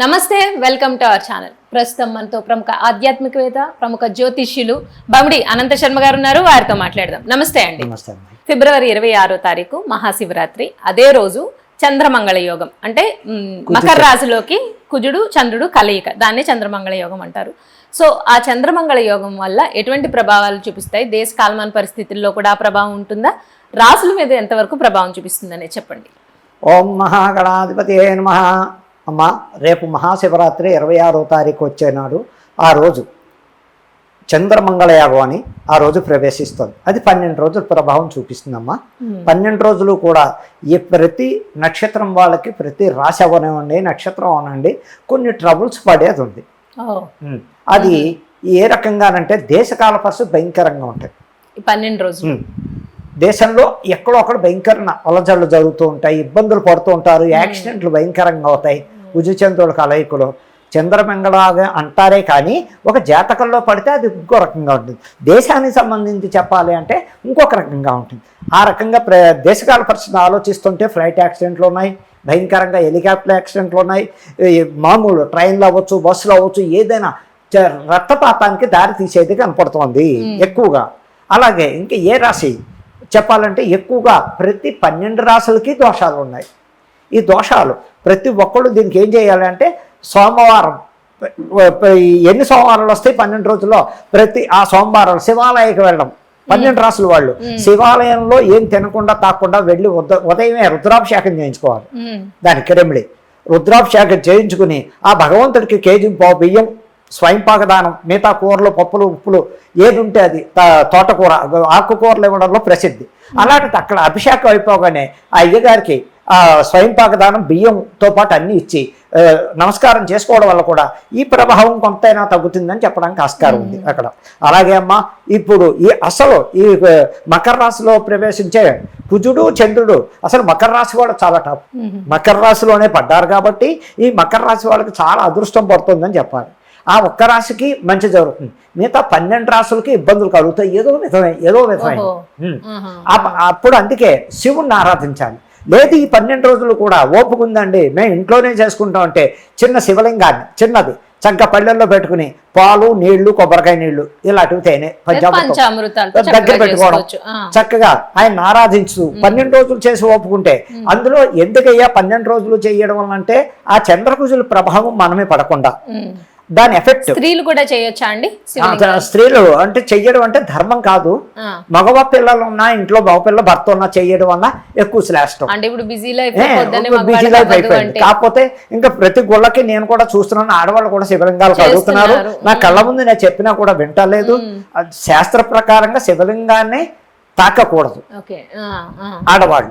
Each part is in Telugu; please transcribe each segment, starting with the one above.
నమస్తే వెల్కమ్ టు అవర్ ఛానల్. ప్రస్తుతం మనతో ప్రముఖ ఆధ్యాత్మికవేత్త ప్రముఖ జ్యోతిష్యులు బమిడి అనంత శర్మ గారు ఉన్నారు. వారితో మాట్లాడదాం. నమస్తే అండి. ఫిబ్రవరి ఇరవై ఆరో తారీఖు మహాశివరాత్రి. అదే రోజు చంద్రమంగళ యోగం. అంటే మకర రాశిలోకి కుజుడు చంద్రుడు కలయిక. దాన్ని చంద్రమంగళ యోగం అంటారు. సో ఆ చంద్రమంగళ యోగం వల్ల ఎటువంటి ప్రభావాలు చూపిస్తాయి? దేశ కాలమాన పరిస్థితుల్లో కూడా ప్రభావం ఉంటుందా? రాసుల మీద ఎంతవరకు ప్రభావం చూపిస్తుందనే చెప్పండి. ఓం మహాగణాధిపతి నమ. అమ్మ రేపు మహాశివరాత్రి ఇరవై ఆరో తారీఖు వచ్చేనాడు ఆ రోజు చంద్రమంగళ యాగం అని ఆ రోజు ప్రవేశిస్తుంది. అది పన్నెండు రోజుల ప్రభావం చూపిస్తుందమ్మా. పన్నెండు రోజులు కూడా ఈ ప్రతి నక్షత్రం వాళ్ళకి ప్రతి రాశి అవనివ్వండి నక్షత్రం అవనండి కొన్ని ట్రబుల్స్ పడేది ఉంది. అది ఏ రకంగానంటే దేశకాల పరిస్థితి భయంకరంగా ఉంటాయి. ఈ పన్నెండు రోజులు. దేశంలో ఎక్కడో అక్కడ భయంకర అలజడులు జరుగుతూ ఉంటాయి ఇబ్బందులు పడుతూ ఉంటారు యాక్సిడెంట్లు భయంకరంగా అవుతాయి. ఉజుచంద్రుల కలయికలు చంద్రమంగళాగా అంటారే కానీ ఒక జాతకంలో పడితే అది ఇంకో రకంగా ఉంటుంది. దేశానికి సంబంధించి చెప్పాలి అంటే ఇంకొక రకంగా ఉంటుంది. ఆ రకంగా ప్ర దేశకాల పరిస్థితిని ఆలోచిస్తుంటే ఫ్లైట్ యాక్సిడెంట్లు ఉన్నాయి భయంకరంగా హెలికాప్టర్ యాక్సిడెంట్లు ఉన్నాయి మామూలు ట్రైన్లు అవ్వచ్చు బస్సులు అవ్వచ్చు ఏదైనా రక్తపాతానికి దారి తీసేది కనపడుతోంది ఎక్కువగా. అలాగే ఇంకా ఏ రాశి? చెప్పాలంటే ఎక్కువగా ప్రతి పన్నెండు రాశులకి దోషాలు ఉన్నాయి. ఈ దోషాలు ప్రతి ఒక్కళ్ళు దీనికి ఏం చేయాలంటే సోమవారం ఎన్ని సోమవారాలు వస్తాయి పన్నెండు రోజుల్లో? ప్రతి ఆ సోమవారాలు శివాలయకి వెళ్ళడం. పన్నెండు రాసులు వాళ్ళు. శివాలయంలో ఏం తినకుండా తాకుండా వెళ్ళి ఉద ఉదయమే రుద్రాభిషేకం చేయించుకోవాలి. దానికి రెమిడి రుద్రాభిషేకం చేయించుకుని ఆ భగవంతుడికి కేజీ పావు బియ్యం స్వయంపాక దానం మిగతా కూరలు పప్పులు ఉప్పులు ఏది ఉంటే అది తోటకూర ఆకుకూరలు ఇవ్వడంలో ప్రసిద్ధి. అలాంటిది అక్కడ అభిషేకం అయిపోగానే ఆ అయ్యగారికి ఆ స్వయంపాక దానం బియ్యంతో పాటు అన్ని ఇచ్చి నమస్కారం చేసుకోవడం వల్ల కూడా ఈ ప్రభావం కొంతైనా తగ్గుతుందని చెప్పడానికి ఆస్కారం ఉంది అక్కడ. అలాగే అమ్మ ఇప్పుడు ఈ అసలు ఈ మకర రాశిలో ప్రవేశించే కుజుడు చంద్రుడు అసలు మకర రాశి కూడా చాలా టాప్. మకర రాశిలోనే పడ్డారు కాబట్టి ఈ మకర రాశి వాళ్ళకి చాలా అదృష్టం పడుతుందని చెప్పాలి. ఆ ఒక్క రాశికి మంచి జరుగుతుంది. మిగతా పన్నెండు రాశులకి ఇబ్బందులు కలుగుతాయి. ఏదో విధమే ఏదో విధమైన అప్పుడు అందుకే శివుణ్ణి ఆరాధించాలి. లేదు ఈ పన్నెండు రోజులు కూడా ఓపిక ఉందండి. మేము ఇంట్లోనే చేసుకుంటాం అంటే చిన్న శివలింగాన్ని చిన్నది. చక్క పళ్ళెల్లో పెట్టుకుని పాలు నీళ్ళు కొబ్బరికాయ నీళ్ళు ఇలాంటివి తేనె దగ్గర చక్కగా పెట్టుకోవడం. చక్కగా ఆయన ఆరాధించు. పన్నెండు రోజులు చేసి ఒప్పుకుంటే అందులో ఎందుకయ్యా పన్నెండు రోజులు చేయడం వల్ల అంటే ఆ చంద్రకుజుల ప్రభావం మనమే పడకుండా. దాని ఎఫెక్ట్ స్త్రీలు కూడా చేయొచ్చా అండి? స్త్రీలు అంటే చెయ్యడం అంటే ధర్మం కాదు. మగవ పిల్లలు ఉన్నా ఇంట్లో మగపిల్ల భర్త ఉన్నా చెయ్యడం వల్ల ఎక్కువ శ్రేష్టం. అంటే ఇప్పుడు బిజీ లైఫ్ బిజీ అయిపోయింది. కాకపోతే ఇంకా ప్రతి గుళ్ళకి నేను కూడా చూస్తున్నాను ఆడవాళ్ళు కూడా శివలింగాలు కడుగుతున్నారు. చేస్తున్నారు. నా కళ్ళ ముందు నేను చెప్పినా కూడా వింటలేదు. అది శాస్త్ర ప్రకారంగా శివలింగాన్ని తాకకూడదు. ఆడవాళ్ళు.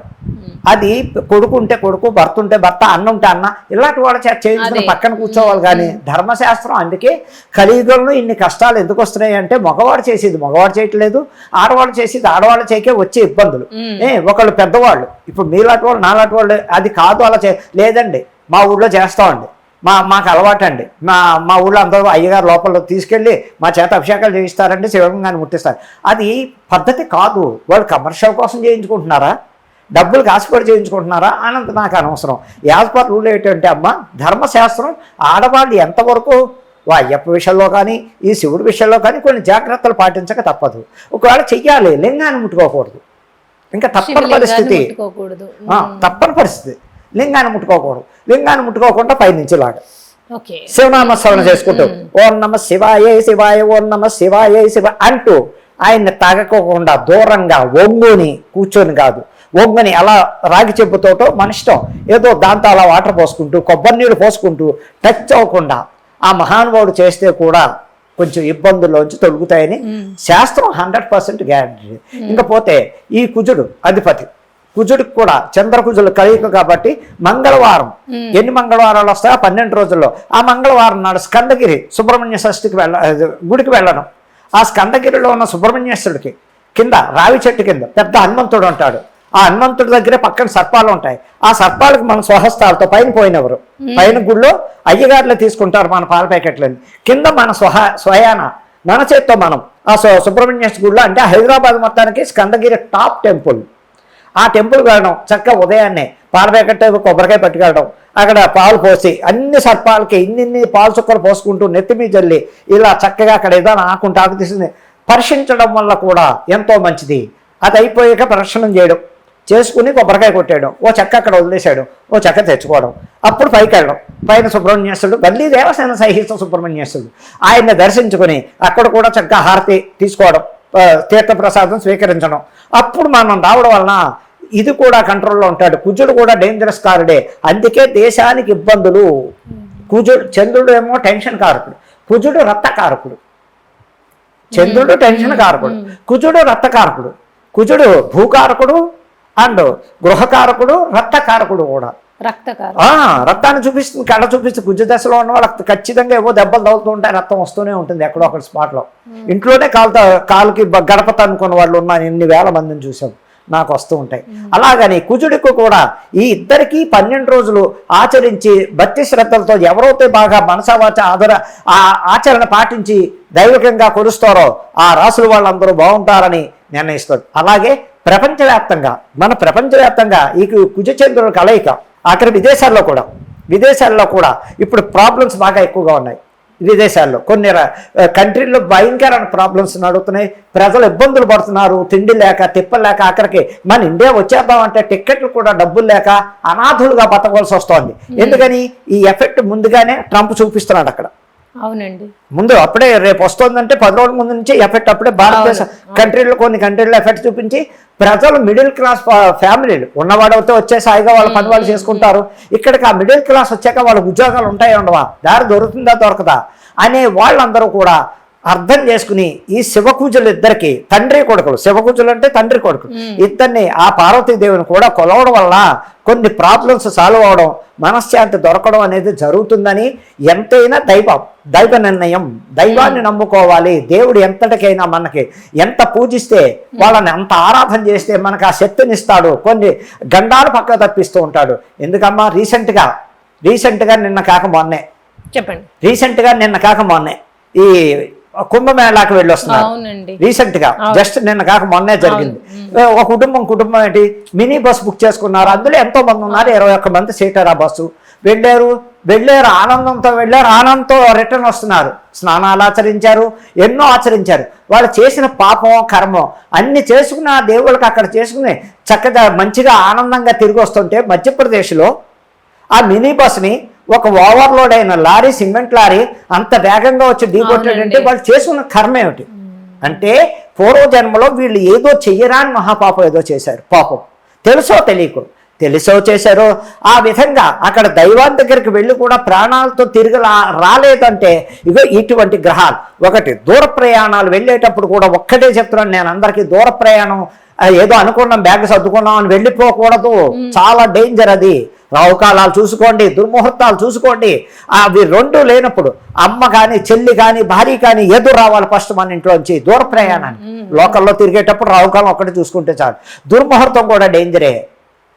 అది కొడుకు ఉంటే కొడుకు భర్త ఉంటే భర్త అన్న ఉంటే అన్న ఇలాంటి వాళ్ళ చేయించుకుని. పక్కన కూర్చోవాలి కానీ ధర్మశాస్త్రం అందుకే కలియుగంలో ఇన్ని కష్టాలు ఎందుకు వస్తున్నాయి అంటే మగవాడు చేసేది మగవాడు చేయట్లేదు ఆడవాళ్ళు చేసేది ఆడవాళ్ళు చేయకే వచ్చే ఇబ్బందులు. ఏ ఒకళ్ళు పెద్దవాళ్ళు. ఇప్పుడు మీలాంటి వాళ్ళు నాలాంటి వాళ్ళు అది కాదు అలా చే లేదండి. మా ఊళ్ళో చేస్తామండి మా మాకు అలవాటు అండి మా మా ఊళ్ళో అందరూ అయ్యగారు లోపల తీసుకెళ్ళి మా చేత అభిషేకాలు చేయిస్తారండి శివలింగాన్ని ముట్టిస్తారు. అది పద్ధతి కాదు. వాళ్ళు కమర్షియల్ కోసం చేయించుకుంటున్నారా? డబ్బులు ఆశపడి చేయించుకుంటున్నారా? అనంత నాకు అనవసరం. యాజ్ పర్ రూల్ ఏంటంటే అమ్మ ధర్మశాస్త్రం ఆడవాళ్ళు ఎంతవరకు వా అయ్యప్ప విషయంలో కానీ ఈ శివుడి విషయంలో కానీ కొన్ని జాగ్రత్తలు పాటించక తప్పదు. ఒకవేళ చెయ్యాలి లింగాన్ని ముట్టుకోకూడదు. ఇంకా తప్పని పరిస్థితి. తప్పని పరిస్థితి. లింగాన్ని ముట్టుకోకూడదు. లింగాన్ని ముట్టుకోకుండా పైనుంచి లాగా. ఓకే. శివనామ శ్రవణ చేసుకుంటూ ఓం నమ శివాయ శివాయ ఓం నమ శివాయ శివ అంటూ ఆయన్ని తాగకోకుండా దూరంగా ఒంగుని కూర్చొని కాదు. ఒంగుని అలా రాగి చెప్పుతోటో మన ఇష్టం. ఏదో దాంతో అలా వాటర్ పోసుకుంటూ కొబ్బరి నీళ్ళు పోసుకుంటూ టచ్ అవ్వకుండా ఆ మహానుభావుడు చేస్తే కూడా కొంచెం ఇబ్బందుల్లోంచి తొలుగుతాయని శాస్త్రం హండ్రెడ్ పర్సెంట్ గ్యారంటీ. ఇంకపోతే ఈ కుజుడు అధిపతి. కుజుడికి కూడా చంద్రకుజులు కలయిక కాబట్టి మంగళవారం. ఎన్ని మంగళవారాలు వస్తాయో ఆ పన్నెండు రోజుల్లో. ఆ మంగళవారం నాడు స్కందగిరి సుబ్రహ్మణ్య షష్ఠికి వెళ్ళ గుడికి వెళ్ళడం ఆ స్కందగిరిలో ఉన్న సుబ్రహ్మణ్యేశ్వరుడికి కింద రావి చెట్టు కింద పెద్ద హనుమంతుడు ఉంటాడు. ఆ హనుమంతుడి దగ్గరే పక్కన సర్పాలు ఉంటాయి. ఆ సర్పాలకు మన స్వహస్తాలతో పైన పోయినవరు. పైన గుళ్ళో అయ్యగారులు తీసుకుంటారు మన పాల ప్యాకెట్లని కింద మన స్వహ స్వయాన మన చేత్తో మనం. ఆ సు- సుబ్రహ్మణ్యేశ్వర గుడిలో అంటే హైదరాబాద్ మొత్తానికి స్కందగిరి టాప్ టెంపుల్. ఆ టెంపుల్కి వెళ్ళడం చక్కగా ఉదయాన్నే పాల ప్యాకెట్ కొబ్బరికాయ పట్టుకెళ్ళడం అక్కడ పాలు పోసి అన్ని సర్పాలకి ఇన్నిన్ని పాలు చుక్కలు పోసుకుంటూ నెత్తి మీద జల్లి ఇలా చక్కగా అక్కడ ఏదైనా ఆకుంటే ఆకు తీసింది. పరీక్షించడం వల్ల కూడా ఎంతో మంచిది. అది అయిపోయాక ప్రదర్శనం చేయడం. చేసుకుని కొబ్బరికాయ కొట్టేయడం. ఓ చెక్క అక్కడ వదిలేసాడు ఓ చెక్క తెచ్చుకోవడం. అప్పుడు పైకి వెళ్ళడం. పైన సుబ్రహ్మణ్యేశ్వరుడు మళ్ళీ దేవసేన సహిత సుబ్రహ్మణ్యేశ్వరుడు. ఆయన్ని దర్శించుకుని అక్కడ కూడా చక్కగా హారతి తీసుకోవడం. తీర్థప్రసాదం స్వీకరించడం. అప్పుడు మనం రావడం వలన ఇది కూడా కంట్రోల్లో ఉంటాడు. కుజుడు కూడా డేంజరస్ కారుడే. అందుకే దేశానికి ఇబ్బందులు. కుజుడు చంద్రుడు ఏమో టెన్షన్ కారకుడు. కుజుడు రక్తకారకుడు చంద్రుడు టెన్షన్ కారకుడు. కుజుడు రక్తకారకుడు కుజుడు భూకారకుడు అండ్ గృహకారకుడు రక్తకారకుడు కూడా. రక్తకారం ఆ రక్తాన్ని చూపిస్తుంది కళ్ళ చూపిస్తుంది కుజ దశలో ఉన్న వాళ్ళకి ఖచ్చితంగా ఏవో దెబ్బలు తగులుతూ ఉంటాయి రక్తం వస్తూనే ఉంటుంది ఎక్కడో ఒక స్పాట్లో ఇంట్లోనే కాలుతో కాలుకి బ- గడప తన్నుకున్న వాళ్ళు ఉన్న ఎన్ని వేల మందిని చూసాం నాకు వస్తూ ఉంటాయి. అలాగని కుజుడికి కూడా ఈ ఇద్దరికి పన్నెండు రోజులు ఆచరించి భక్తి శ్రద్ధలతో ఎవరైతే బాగా మనసావాచ ఆదర ఆ ఆచరణ పాటించి దైవికంగా కొలుస్తారో ఆ రాసుల వాళ్ళందరూ బాగుంటారని నిర్ణయిస్తారు. అలాగే ప్రపంచవ్యాప్తంగా మన ప్రపంచవ్యాప్తంగా ఈ కుజచంద్రుల కలయిక అక్కడ విదేశాల్లో కూడా విదేశాల్లో కూడా ఇప్పుడు ప్రాబ్లమ్స్ బాగా ఎక్కువగా ఉన్నాయి. విదేశాల్లో కొన్ని కంట్రీల్లో భయంకరమైన ప్రాబ్లమ్స్ నడుస్తున్నాయి ప్రజలు ఇబ్బందులు పడుతున్నారు. తిండి లేక తిప్పలు లేక అక్కడికి మన ఇండియా వచ్చేద్దామంటే టిక్కెట్లు కూడా డబ్బులు లేక అనాథులుగా బతకవలసి వస్తోంది. ఎందుకని? ఈ ఎఫెక్ట్ ముందుగానే ట్రంప్ చూపిస్తున్నాడు అక్కడ. అవునండి. ముందు అప్పుడే రేపు వస్తుందంటే పది రోజుల ముందు నుంచి ఎఫెక్ట్ అప్పుడే భారతదేశ కంట్రీలో కొన్ని కంట్రీలో ఎఫెక్ట్ చూపించి ప్రజలు మిడిల్ క్లాస్ ఫ్యామిలీలు ఉన్నవాడైతే వచ్చేసి హాయిగా వాళ్ళ పని వాళ్ళు చేసుకుంటారు. ఇక్కడికి ఆ మిడిల్ క్లాస్ వచ్చాక వాళ్ళ ఉద్యోగాలు ఉంటాయి ఉండవా? దారి దొరుకుతుందా దొరకదా? అనే వాళ్ళందరూ కూడా అర్థం చేసుకుని ఈ శివకూజులు ఇద్దరికి తండ్రి కొడుకులు. శివకూజులు అంటే తండ్రి కొడుకులు. ఇద్దరిని ఆ పార్వతీదేవిని కూడా కొలవడం వల్ల కొన్ని ప్రాబ్లమ్స్ సాల్వ్ అవడం మనశ్శాంతి దొరకడం అనేది జరుగుతుందని ఎంతైనా దైవం దైవ నిర్ణయం. దైవాన్ని నమ్ముకోవాలి. దేవుడు ఎంతటికైనా మనకి ఎంత పూజిస్తే వాళ్ళని ఎంత ఆరాధన చేస్తే మనకు ఆ శక్తిని ఇస్తాడు. కొన్ని గండాలు పక్క తప్పిస్తూ ఉంటాడు. ఎందుకమ్మా? రీసెంట్గా రీసెంట్గా నిన్న కాక మొన్నే. చెప్పండి. రీసెంట్గా నిన్న కాక మొన్నే. ఈ కుంభమేళాకి వెళ్ళి వస్తున్నారు రీసెంట్గా జస్ట్ నిన్న కాక మొన్నే జరిగింది. ఒక కుటుంబం కుటుంబం ఏంటి? మినీ బస్ బుక్ చేసుకున్నారు. అందులో ఎంతో మంది ఉన్నారు. ఇరవై ఒక్క మంది సీటర్ ఆ బస్సు. వెళ్ళారు. వెళ్ళారు. ఆనందంతో వెళ్ళారు. ఆనందంతో రిటర్న్ వస్తున్నారు. స్నానాలు ఆచరించారు. ఎన్నో ఆచరించారు. వాళ్ళు చేసిన పాపం కర్మం అన్ని చేసుకున్న ఆ దేవుళ్ళకి అక్కడ చేసుకుని చక్కగా మంచిగా ఆనందంగా తిరిగి వస్తుంటే మధ్యప్రదేశ్లో ఆ మినీ బస్ని ఒక ఓవర్లోడ్ అయిన లారీ సిమెంట్ లారీ అంత వేగంగా వచ్చి ఢీకొట్టాడంటే వాళ్ళు చేసుకున్న కర్మ ఏమిటి? అంటే పూర్వజన్మలో వీళ్ళు ఏదో చెయ్యరాని మహాపాపం ఏదో చేశారు పాపం. తెలుసో తెలియకు తెలుసో చేశారో? ఆ విధంగా అక్కడ దైవాన్ దగ్గరికి వెళ్ళి కూడా ప్రాణాలతో తిరిగి రాలేదంటే ఇగో ఇటువంటి గ్రహాలు. ఒకటి దూర ప్రయాణాలు వెళ్ళేటప్పుడు కూడా ఒక్కటే చెప్తున్నాను నేను అందరికీ దూర ప్రయాణం ఏదో అనుకున్నాం బ్యాగ్ సర్దుకున్నాం అని వెళ్ళిపోకూడదు. చాలా డేంజర్ అది. రావుకాలాలు చూసుకోండి దుర్ముహూర్తాలు చూసుకోండి. అవి రెండు లేనప్పుడు అమ్మ కానీ చెల్లి కానీ భార్య కానీ ఎదురు రావాలి ఫస్ట్ మన ఇంట్లోంచి దూర ప్రయాణాన్ని లోకల్లో తిరిగేటప్పుడు రావుకాలం ఒక్కటి చూసుకుంటే చాలు. దుర్ముహూర్తం కూడా డేంజరే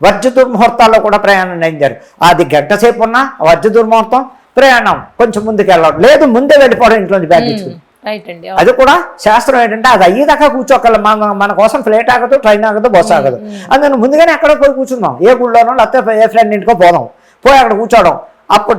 వర్జ దుర్ముహూర్తాల్లో కూడా ప్రయాణం డేంజర్ అది గంట సేపు ఉన్నా వర్జ దుర్ముహూర్తం ప్రయాణం కొంచెం ముందుకు వెళ్ళడం లేదు ముందే వెళ్ళిపోవడం ఇంట్లోంచి బ్యాగ్ రైట్ అండి అది కూడా శాస్త్రం ఏంటంటే అది అయ్యేదాకా కూర్చోకల మన మన కోసం ఫ్లైట్ ఆగదు ట్రైన్ ఆగదు బస్సు ఆగదు. అందుకని ముందుగానే ఎక్కడ పోయి కూర్చుందాం. ఏ గుళ్ళోనో లేకపోతే ఏ ఫ్రెండ్ ఇంటికో పోదాం. పోయి అక్కడ కూర్చోవడం. అప్పుడు